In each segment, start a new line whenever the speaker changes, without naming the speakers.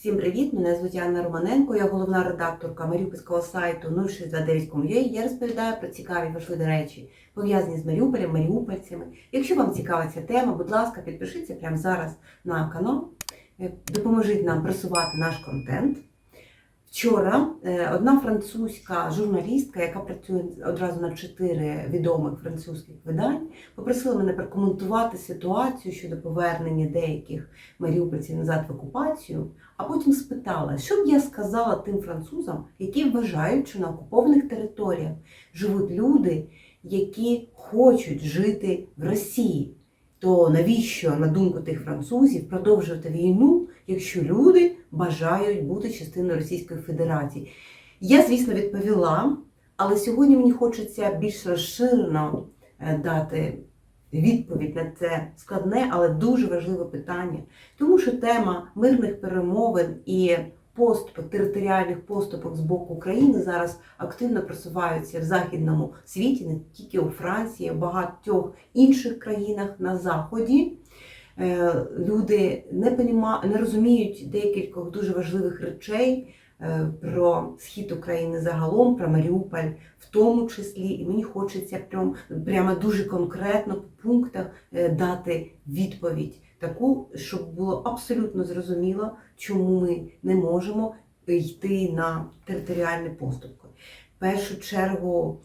Всім привіт! Мене звуть Анна Романенко, я головна редакторка маріупольського сайту 0629.com.ua. Я розповідаю про цікаві важливі речі, пов'язані з Маріуполем, маріупольцями. Якщо вам цікава ця тема, будь ласка, підпишіться прямо зараз на канал, Е, допоможіть нам просувати наш контент. Вчора е, одна французька журналістка, яка працює одразу на чотири відомих французьких видань, попросила мене прокоментувати ситуацію щодо повернення деяких маріупольців назад в окупацію, а потім спитала, що б я сказала тим французам, які вважають, що на окупованих територіях живуть люди, які хочуть жити в Росії. То навіщо, на думку тих французів, продовжувати війну, якщо люди бажають бути частиною Російської Федерації? Я, звісно, відповіла, але сьогодні мені хочеться більш розширено е, дати відповідь на це складне, але дуже важливе питання, тому що тема мирних перемовин і поступок, територіальних поступок з боку України зараз активно просуваються в західному світі, не тільки у Франції, а в багатьох інших країнах на Заході. Е, Люди не, поніма... не розуміють декількох дуже важливих речей е, про схід України загалом, про Маріуполь в тому числі. І мені хочеться прям, прямо дуже конкретно по пунктах е, дати відповідь таку, щоб було абсолютно зрозуміло, чому ми не можемо йти на територіальні поступки. В першу чергу,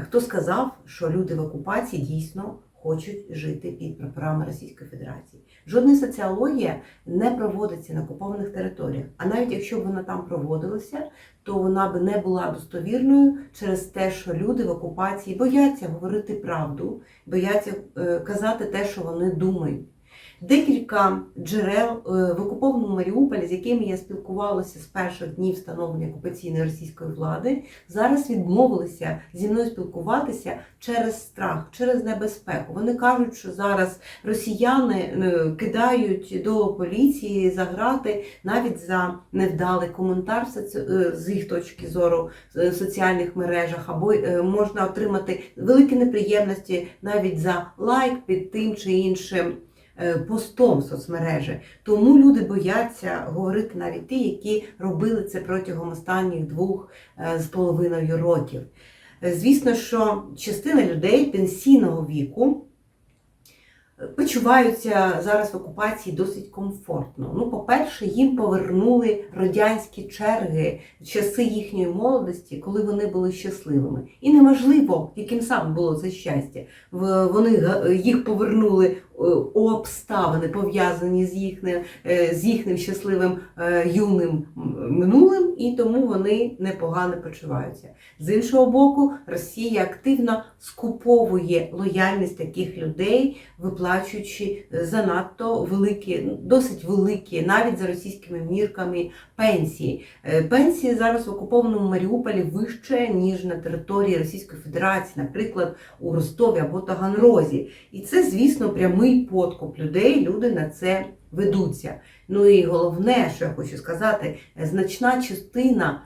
хто сказав, що люди в окупації дійсно хочуть жити під прапорами Російської Федерації? Жодна соціологія не проводиться на окупованих територіях. А навіть якщо б вона там проводилася, то вона б не була достовірною через те, що люди в окупації бояться говорити правду, бояться е, казати те, що вони думають. Декілька джерел е, в окупованому Маріуполі, з якими я спілкувалася з перших днів встановлення окупаційної російської влади, зараз відмовилися зі мною спілкуватися через страх, через небезпеку. Вони кажуть, що зараз росіяни е, кидають до поліції за грати навіть за невдалий коментар е, з їх точки зору в соціальних мережах, або можна отримати великі неприємності навіть за лайк під тим чи іншим постом в соцмережі. Тому люди бояться говорити навіть ті, які робили це протягом останніх двох е, з половиною років. Е, Звісно, що частина людей пенсійного віку е, почуваються зараз в окупації досить комфортно. Ну, по-перше, їм повернули радянські черги, часи їхньої молодості, коли вони були щасливими. І неможливо, яким саме було це щастя. Вони їх повернули е, обставини, пов'язані з їхнім, е, з їхнім щасливим е, юним минулим, і тому вони непогано почуваються. З іншого боку, Росія активно скуповує лояльність таких людей, виплачуючи е, занадто великі, досить великі, навіть за російськими мірками, пенсії. Е, Пенсії зараз в окупованому Маріуполі вище, ніж на території Російської Федерації, наприклад, у Ростові або Таганрозі. І це, звісно, прямий подкуп людей. Люди на це ведуться. Ну і головне, що я хочу сказати, е, значна частина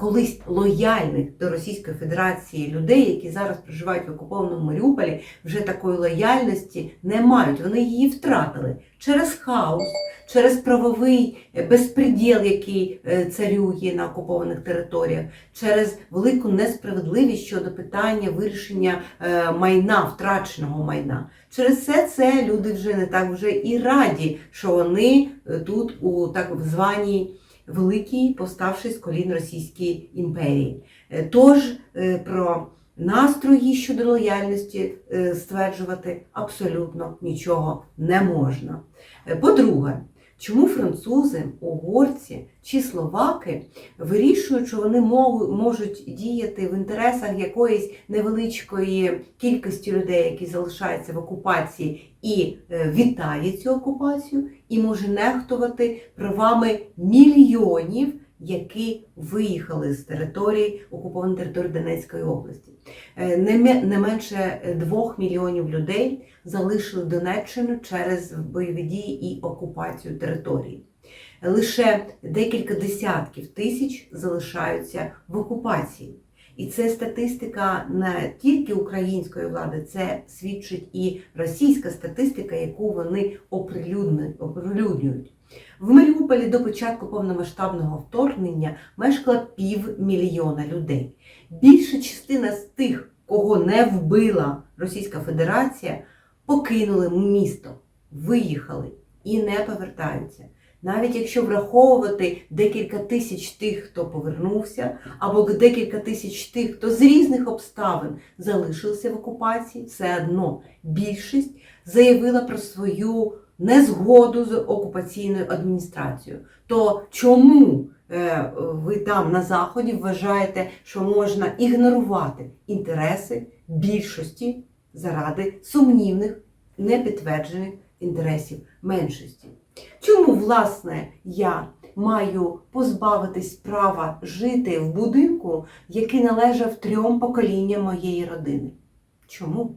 колись лояльних до Російської Федерації людей, які зараз проживають в окупованому Маріуполі, вже такої лояльності не мають. Вони її втратили через хаос, через правовий е, безпреділ, який е, царює на окупованих територіях, через велику несправедливість щодо питання вирішення е, майна, втраченого майна. Через все це люди вже не так вже і раді, що вони е, тут у так званій великій, поставши з колін Російській імперії. Е, Тож е, про настрої щодо лояльності е, стверджувати абсолютно нічого не можна. По-друге, чому французи, угорці чи словаки вирішують, що вони можуть діяти в інтересах якоїсь невеличкої кількості людей, які залишаються в окупації, і е, вітає цю окупацію, і може нехтувати правами мільйонів, які виїхали з території окупованої території Донецької області. Е, Не, менше е, двох мільйонів людей залишили Донеччину через бойові дії і окупацію території. Лише декілька десятків тисяч залишаються в окупації. І це статистика не тільки української влади, це свідчить і російська статистика, яку вони оприлюднюють. В Маріуполі до початку повномасштабного вторгнення мешкало півмільйона людей. Більша частина з тих, кого не вбила Російська Федерація, покинули місто, виїхали і не повертаються. Навіть якщо враховувати декілька тисяч тих, хто повернувся, або декілька тисяч тих, хто з різних обставин залишився в окупації, все одно більшість заявила про свою незгоду з окупаційною адміністрацією. То чому е, ви там на заході вважаєте, що можна ігнорувати інтереси більшості заради сумнівних, непідтверджених інтересів меншості? Чому, власне, я маю позбавитись права жити в будинку, який належав трьом поколінням моєї родини? Чому?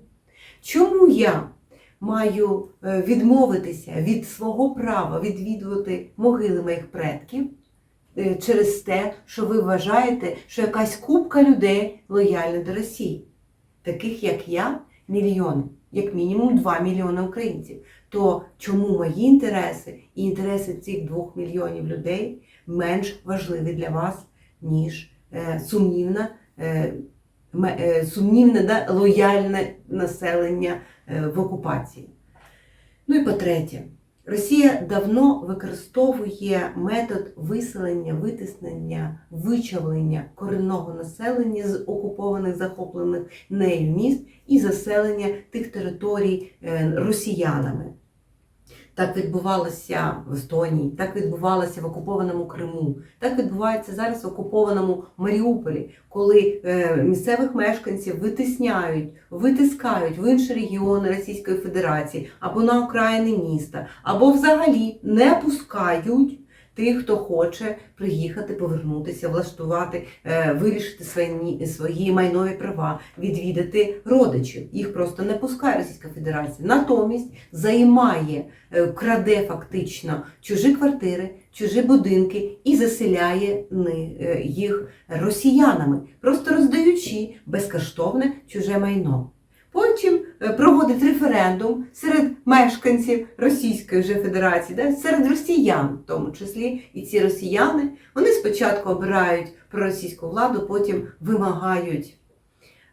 Чому я маю е, відмовитися від свого права відвідувати могили моїх предків е, через те, що ви вважаєте, що якась купка людей лояльна до Росії? Таких як я, мільйони, як мінімум 2 мільйони українців. То чому мої інтереси і інтереси цих двох мільйонів людей менш важливі для вас, ніж е, сумнівна, е, е, сумнівне да, лояльне населення в окупації? Ну і по-третє, Росія давно використовує метод виселення, витиснення, вичавлення корінного населення з окупованих захоплених нею міст і заселення тих територій е, росіянами. Так відбувалося в Естонії, так відбувалося в окупованому Криму, так відбувається зараз в окупованому Маріуполі, коли е, місцевих мешканців витисняють, витискають в інші регіони Російської Федерації або на окраїни міста, або взагалі не пускають тих, хто хоче приїхати, повернутися, влаштувати, е, вирішити свої, свої майнові права, відвідати родичів. Їх просто не пускає Російська Федерація. Натомість займає, е, краде фактично чужі квартири, чужі будинки і заселяє е, їх росіянами, просто роздаючи безкоштовне чуже майно. Потім проводить референдум серед мешканців Російської вже Федерації, да, серед росіян, в тому числі, і ці росіяни вони спочатку обирають проросійську владу, потім вимагають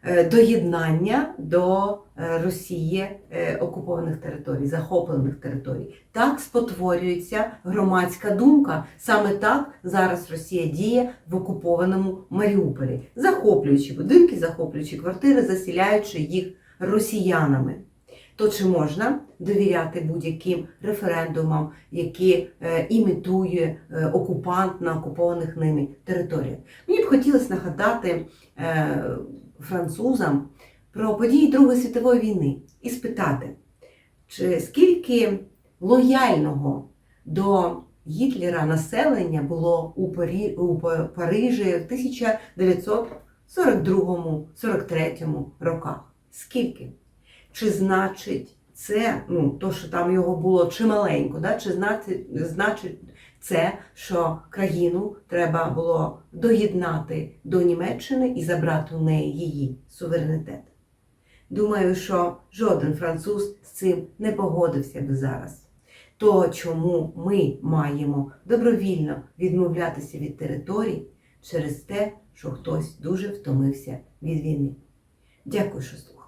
е, доєднання до е, Росії е, окупованих територій, захоплених територій. Так спотворюється громадська думка. Саме так зараз Росія діє в окупованому Маріуполі, захоплюючи будинки, захоплюючи квартири, засіляючи їх росіянами. То чи можна довіряти будь-яким референдумам, які е, імітує е, окупант на окупованих ними територіях? Мені б хотілося нагадати е, французам про події Другої світової війни і спитати, чи скільки лояльного до Гітлера населення було у, Парижі в 1942-43 роках? Скільки? Чи значить це, ну, то, що там його було чималенько, да? чи значить, це, що країну треба було доєднати до Німеччини і забрати у неї її суверенітет? Думаю, що жоден француз з цим не погодився би зараз. То, чому ми маємо добровільно відмовлятися від територій через те, що хтось дуже втомився від війни. Дякую, що слухали.